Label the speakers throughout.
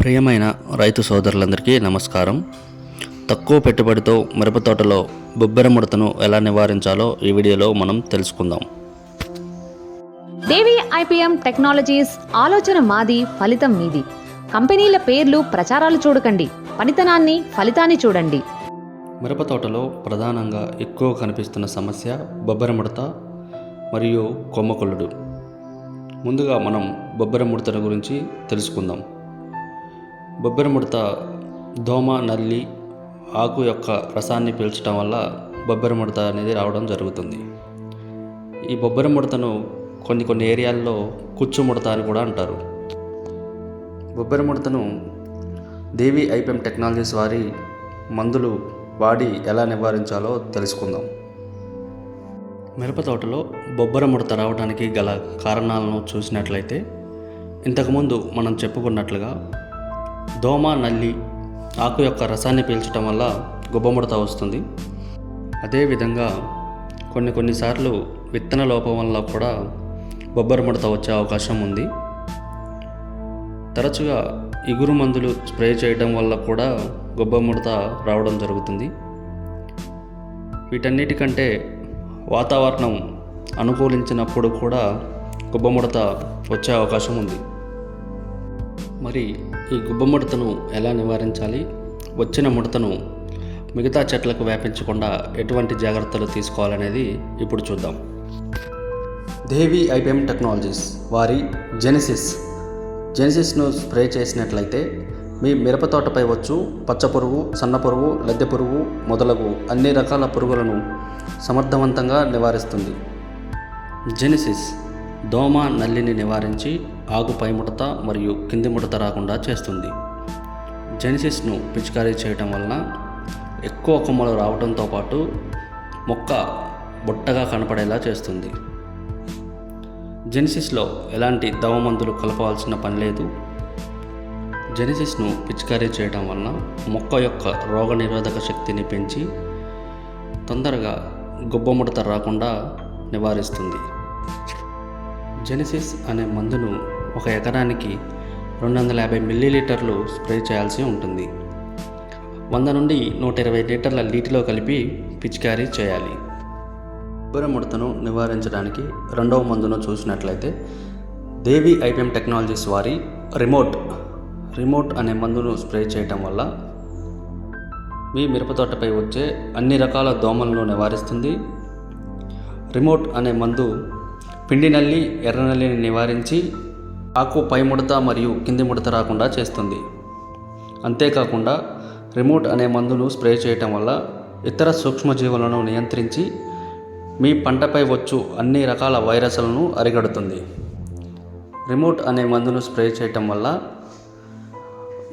Speaker 1: ప్రియమైన రైతు సోదరులందరికీ నమస్కారం. తక్కువ పెట్టుబడితో మిరప తోటలో బొబ్బెర ముడతను ఎలా నివారించాలో ఈ వీడియోలో మనం తెలుసుకుందాం.
Speaker 2: దేవి ఐపీఎం టెక్నాలజీస్ ఆలోచన మాది ఫలితం మీది. కంపెనీల పేర్లు ప్రచారాలు చూడకండి. పనితనాన్ని ఫలితాన్ని చూడండి.
Speaker 1: మిరప తోటలో ప్రధానంగా ఎక్కువ కనిపిస్తున్న సమస్య బొబ్బెర ముడత మరియు కొమ్మకొల్లుడు ముందుగా మనం బొబ్బెర ముడతల గురించి తెలుసుకుందాం. బొబ్బెర ముడత దోమ నల్లి ఆకు యొక్క రసాన్ని పీల్చడం వల్ల బొబ్బెర ముడత అనేది రావడం జరుగుతుంది. ఈ బొబ్బెర ముడతను కొన్ని కొన్ని ఏరియాల్లో కుచ్చు ముడత అని కూడా అంటారు. బొబ్బెర ముడతను దేవి ఐపిఎం టెక్నాలజీస్ వారి మందులు వాడి ఎలా నివారించాలో తెలుసుకుందాం. మిరప తోటలో బొబ్బర ముడత రావడానికి గల కారణాలను చూసినట్లయితే ఇంతకుముందు మనం చెప్పుకున్నట్లుగా దోమ నల్లి ఆకు యొక్క రసాన్ని పీల్చడం వల్ల గుబ్బముడత వస్తుంది. అదేవిధంగా కొన్ని కొన్నిసార్లు విత్తన లోపం వల్ల కూడా బొబ్బరి ముడత వచ్చే అవకాశం ఉంది. తరచుగా ఇగురు మందులు స్ప్రే చేయడం వల్ల కూడా గొబ్బ ముడత రావడం జరుగుతుంది. వీటన్నిటికంటే వాతావరణం అనుకూలించినప్పుడు కూడా గుబ్బ ముడత వచ్చే అవకాశం ఉంది. మరి ఈ గుబ్బ ముడతను ఎలా నివారించాలి? వచ్చిన ముడతను మిగతా చెట్లకు వ్యాపించకుండా ఎటువంటి జాగ్రత్తలు తీసుకోవాలనేది ఇప్పుడు చూద్దాం. దేవి ఐబిఎం టెక్నాలజీస్ వారి జెనిసిస్. జెనిసిస్ను స్ప్రే చేసినట్లయితే మీ మిరప తోటపై వచ్చు పచ్చ పురుగు సన్న పురుగు లద్దె పురుగు మొదలగు అన్ని రకాల పురుగులను సమర్థవంతంగా నివారిస్తుంది. జెనిసిస్ దోమ నల్లిని నివారించి ఆకు పై ముడత మరియు కింది ముడత రాకుండా చేస్తుంది. జెనిసిస్ను పిచికారీ చేయటం వలన ఎక్కువ కొమ్మలు రావడంతో పాటు మొక్క బుట్టగా కనపడేలా చేస్తుంది. జెనిసిస్లో ఎలాంటి దవ మందులు కలపవలసిన పని లేదు. జెనిసిస్ను పిచికారీ చేయడం వలన మొక్క యొక్క రోగనిరోధక శక్తిని పెంచి తొందరగా గుబ్బముడత రాకుండా నివారిస్తుంది. జెనిసిస్ అనే మందును ఒక ఎకరానికి రెండు వందల యాభై మిల్లీలీటర్లు స్ప్రే చేయాల్సి ఉంటుంది. వంద నుండి నూట ఇరవై లీటర్ల నీటిలో కలిపి పిచికారీ చేయాలి. ఉబ్బరముడతను నివారించడానికి రెండవ మందును చూసినట్లయితే దేవి ఐపిఎం టెక్నాలజీస్ వారి రిమోట్ రిమోట్ అనే మందును స్ప్రే చేయటం వల్ల మీ మిరప తోటపై వచ్చే అన్ని రకాల దోమలను నివారిస్తుంది. రిమోట్ అనే మందు పిండి నల్లి ఎర్ర నల్లిని నివారించి ఆకు పై ముడత మరియు కింది ముడత రాకుండా చేస్తుంది. అంతేకాకుండా రిమోట్ అనే మందును స్ప్రే చేయటం వల్ల ఇతర సూక్ష్మజీవులను నియంత్రించి మీ పంటపై వచ్చు అన్ని రకాల వైరస్లను అరిగడుతుంది. రిమోట్ అనే మందును స్ప్రే చేయటం వల్ల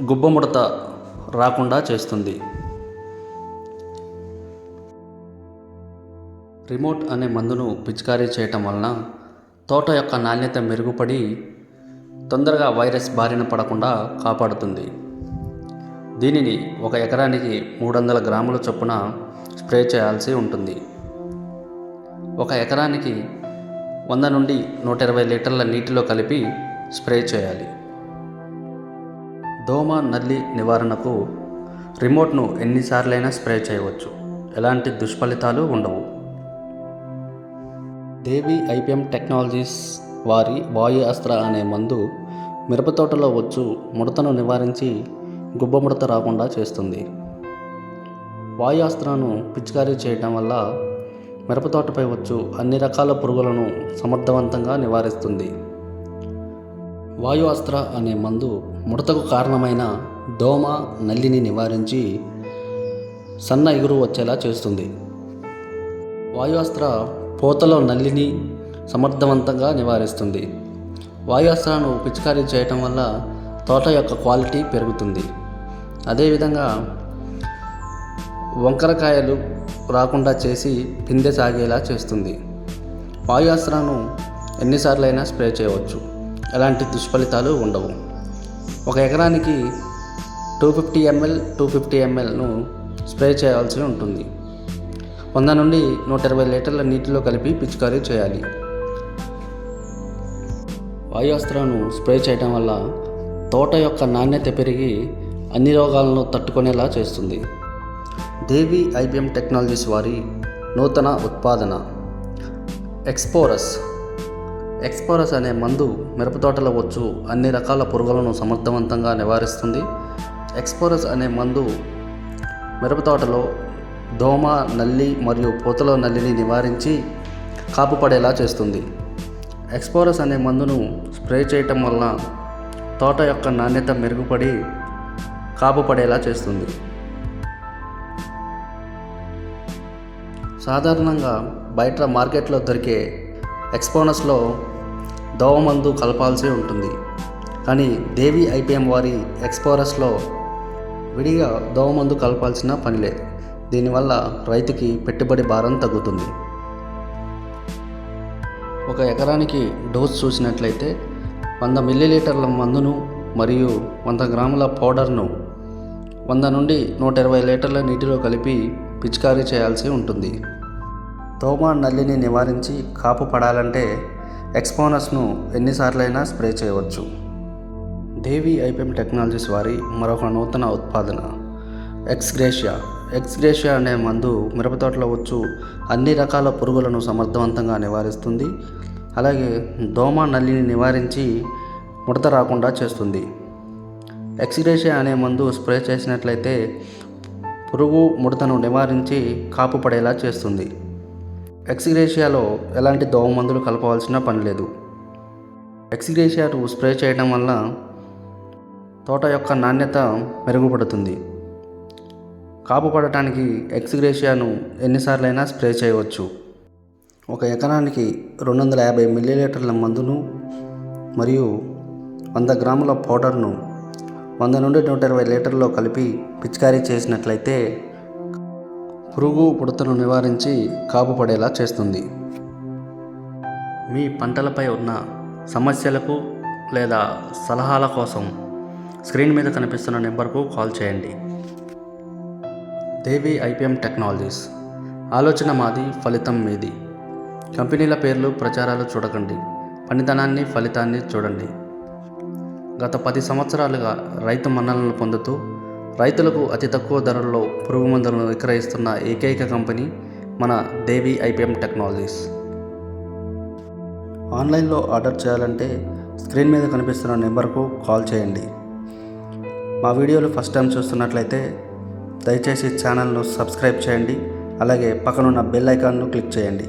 Speaker 1: గుబ్బముడత రాకుండా చేస్తుంది. రిమోట్ అనే మందును పిచికారీ చేయటం వలన తోట యొక్క నాణ్యత మెరుగుపడి తొందరగా వైరస్ బారిన పడకుండా కాపాడుతుంది. దీనిని ఒక ఎకరానికి మూడు వందల గ్రాముల చొప్పున స్ప్రే చేయాల్సి ఉంటుంది. ఒక ఎకరానికి వంద నుండి నూట ఇరవై లీటర్ల నీటిలో కలిపి స్ప్రే చేయాలి. దోమ నల్లి నివారణకు రిమోట్ను ఎన్నిసార్లైనా స్ప్రే చేయవచ్చు. ఎలాంటి దుష్ఫలితాలు ఉండవు. దేవి ఐపిఎం టెక్నాలజీస్ వారి వాయు అస్త్ర అనే మందు మిరప తోటలో వచ్చు ముడతను నివారించి గుబ్బ ముడత రాకుండా చేస్తుంది. వాయు అస్త్రాను పిచికారీ చేయటం వల్ల మిరప తోటపై వచ్చు అన్ని రకాల పురుగులను సమర్థవంతంగా నివారిస్తుంది. వాయు అస్త్ర అనే మందు ముడతకు కారణమైన దోమ నల్లిని నివారించి సన్న ఎగురు వచ్చేలా చేస్తుంది. వాయు అస్త్ర పూతలో నల్లిని సమర్థవంతంగా నివారిస్తుంది. వాయు పిచికారీ చేయటం వల్ల తోట యొక్క క్వాలిటీ పెరుగుతుంది. అదేవిధంగా వంకరకాయలు రాకుండా చేసి పిందె సాగేలా చేస్తుంది. వాయు ఎన్నిసార్లైనా స్ప్రే చేయవచ్చు. ఎలాంటి దుష్ఫలితాలు ఉండవు. ఒక ఎకరానికి two fifty ML two fifty ఎంఎల్ను spray చేయాల్సి ఉంటుంది. వంద నుండి నూట ఇరవై లీటర్ల నీటిలో కలిపి పిచికారీ చేయాలి. వాయు స్ప్రే చేయడం వల్ల తోట యొక్క నాణ్యత పెరిగి అన్ని రోగాలను తట్టుకునేలా చేస్తుంది. దేవి ఐబిఎం టెక్నాలజీస్ వారి నూతన ఉత్పాదన. ఎక్స్పోరస్. ఎక్స్పోరస్ అనే మందు మిరప తోటలో వచ్చు అన్ని రకాల పురుగులను సమర్థవంతంగా నివారిస్తుంది. ఎక్స్పోరస్ అనే మందు మిరప తోటలో దోమ నల్లి మరియు పూతల నల్లిని నివారించి కాపుపడేలా చేస్తుంది. ఎక్స్పోరస్ అనే మందును స్ప్రే చేయటం వల్ల తోట యొక్క నాణ్యత మెరుగుపడి కాపుపడేలా చేస్తుంది. సాధారణంగా బయట మార్కెట్లో దొరికే ఎక్స్పోనస్లో దోవమందు కలపాల్సి ఉంటుంది. కానీ దేవి ఐపీఎం వారి ఎక్స్పోరస్లో విడిగా దోవమందు కలపాల్సిన పని లేదు. దీనివల్ల రైతుకి పెట్టుబడి భారం తగ్గుతుంది. ఒక ఎకరానికి డోస్ చూసినట్లయితే వంద మిల్లీలీటర్ల మందును మరియు వంద గ్రాముల పౌడర్ను వంద నుండి నూట ఇరవై లీటర్ల నీటిలో కలిపి పిచికారీ చేయాల్సి ఉంటుంది. దోమ నల్లిని నివారించి కాపు పడాలంటే ఎక్స్పోనస్ను ఎన్నిసార్లైనా స్ప్రే చేయవచ్చు. దేవి ఐపిఎం టెక్నాలజీస్ వారి మరొక నూతన ఉత్పాదన ఎక్స్గ్రేషియా. ఎక్స్గ్రేషియా అనే మందు మిరప తోటలో వచ్చు అన్ని రకాల పురుగులను సమర్థవంతంగా నివారిస్తుంది. అలాగే దోమ నల్లిని నివారించి ముడత రాకుండా చేస్తుంది. ఎక్స్గ్రేషియా అనే మందు స్ప్రే చేసినట్లయితే పురుగు ముడతను నివారించి కాపు పడేలా చేస్తుంది. ఎక్స్గ్రేషియాలో ఎలాంటి దోమ మందులు కలపవలసిన పని లేదు. ఎక్స్గ్రేషియాను స్ప్రే చేయడం వల్ల తోట యొక్క నాణ్యత మెరుగుపడుతుంది. కాపు పడటానికి ఎక్స్గ్రేషియాను ఎన్నిసార్లైనా స్ప్రే చేయవచ్చు. ఒక ఎకరానికి రెండు వందల యాభై మిల్లీలీటర్ల మందును మరియు వంద గ్రాముల పౌడర్ను వంద నుండి నూట ఇరవై లీటర్లో కలిపి పిచికారీ చేసినట్లయితే పురుగు పుడతను నివారించి కాపు పడేలా చేస్తుంది. మీ పంటలపై ఉన్న సమస్యలకు లేదా సలహాల కోసం స్క్రీన్ మీద కనిపిస్తున్న నెంబర్కు కాల్ చేయండి. Devi IPM technologies. ఆలోచన మాది ఫలితం మీది. కంపెనీల పేర్లు ప్రచారాలు చూడకండి. పనితనాన్ని ఫలితాన్ని చూడండి. గత పది సంవత్సరాలుగా రైతు మన్నలను పొందుతూ రైతులకు అతి తక్కువ ధరల్లో పురుగు మందులను విక్రయిస్తున్న ఏకైక కంపెనీ మన దేవి ఐపీఎం టెక్నాలజీస్. ఆన్లైన్లో ఆర్డర్ చేయాలంటే స్క్రీన్ మీద కనిపిస్తున్న నెంబర్కు కాల్ చేయండి. మా వీడియోలు ఫస్ట్ టైం చూస్తున్నట్లయితే దయచేసి ఛానల్ను సబ్స్క్రైబ్ చేయండి. అలాగే పక్కనున్న బెల్ ఐకాన్ను క్లిక్ చేయండి.